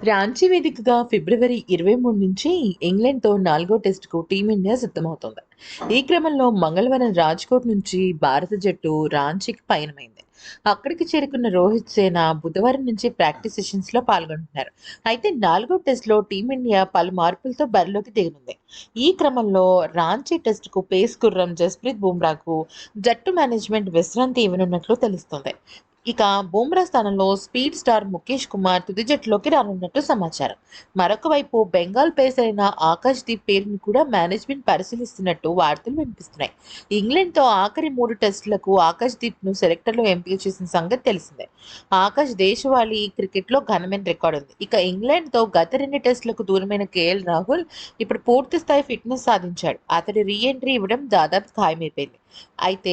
రాంచీ వేదికగా ఫిబ్రవరి ఇరవై మూడు నుంచి ఇంగ్లాండ్తో నాలుగో టెస్టుకు టీమిండియా సిద్ధమవుతోంది. ఈ క్రమంలో మంగళవారం రాజ్కోట్ నుంచి భారత జట్టు రాంచీకి పయనమైంది. అక్కడికి చేరుకున్న రోహిత్ సేన బుధవారం నుంచి ప్రాక్టీస్ సెషన్స్లో పాల్గొంటున్నారు. అయితే నాలుగో టెస్ట్లో టీమిండియా పలు మార్పులతో బరిలోకి దిగనుంది. ఈ క్రమంలో రాంచీ టెస్ట్కు పేస్ గుర్రం జస్ప్రీత్ బుమ్రాకు జట్టు మేనేజ్మెంట్ విశ్రాంతి ఇవ్వనున్నట్లు తెలుస్తోంది. ఇక బుమ్రా స్థానంలో స్పీడ్ స్టార్ ముఖేష్ కుమార్ తుది జట్టులోకి రానున్నట్టు సమాచారం. మరొక వైపు బెంగాల్ పేసర్ అయిన ఆకాష్ దీప్ పేరును కూడా మేనేజ్మెంట్ పరిశీలిస్తున్నట్టు వార్తలు వినిపిస్తున్నాయి. ఇంగ్లాండ్తో ఆఖరి మూడు టెస్టులకు ఆకాష్ దీప్ను సెలెక్టర్లో ఎంపిక చేసిన సంగతి తెలిసిందే. ఆకాష్ దేశవాళీ క్రికెట్లో ఘనమైన రికార్డు ఉంది. ఇక ఇంగ్లాండ్తో గత రెండు టెస్టులకు దూరమైన కేఎల్ రాహుల్ ఇప్పుడు పూర్తి స్థాయి ఫిట్నెస్ సాధించాడు. అతడి రీ ఎంట్రీ ఇవ్వడం దాదాపు ఖాయమైపోయింది. అయితే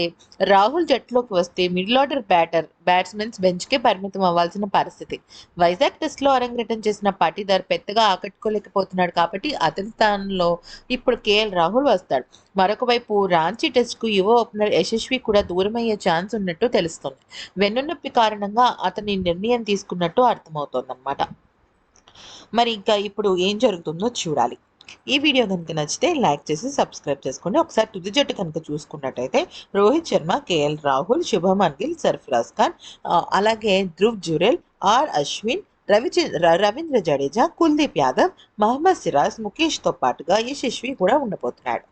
రాహుల్ జట్టులోకి వస్తే మిడిల్ ఆర్డర్ బ్యాటర్ బ్యాట్స్మెన్స్ బెంచ్కే పరిమితం అవ్వాల్సిన పరిస్థితి. వైజాగ్ టెస్ట్లో అరంగేటం చేసిన పాటీదార్ పెద్దగా ఆకట్టుకోలేకపోతున్నాడు కాబట్టి అతని స్థానంలో ఇప్పుడు కేఎల్ రాహుల్ వస్తాడు. మరొక వైపు రాంచీ టెస్ట్కు యువ ఓపెనర్ యశస్వి కూడా దూరమయ్యే ఛాన్స్ ఉన్నట్టు తెలుస్తుంది. వెన్నునొప్పి కారణంగా అతని నిర్ణయం తీసుకున్నట్టు అర్థమవుతోందన్నమాట. మరి ఇంకా ఇప్పుడు ఏం జరుగుతుందో చూడాలి. ఈ వీడియో కనుక నచ్చితే లైక్ చేసి సబ్స్క్రైబ్ చేసుకోండి. ఒకసారి తుది జట్టు కనుక చూసుకున్నట్టయితే రోహిత్ శర్మ కేఎల్ రాహుల్ శుభమన్ గిల్ సర్ఫరాజ్ ఖాన్ అలాగే ధ్రువ్ జురెల్ ఆర్ అశ్విన్ రవిచ రవీంద్ర జడేజా కుల్దీప్ యాదవ్ మహమ్మద్ సిరాజ్ ముఖేష్తో పాటుగా యశస్వి కూడా ఉండబోతున్నాడు.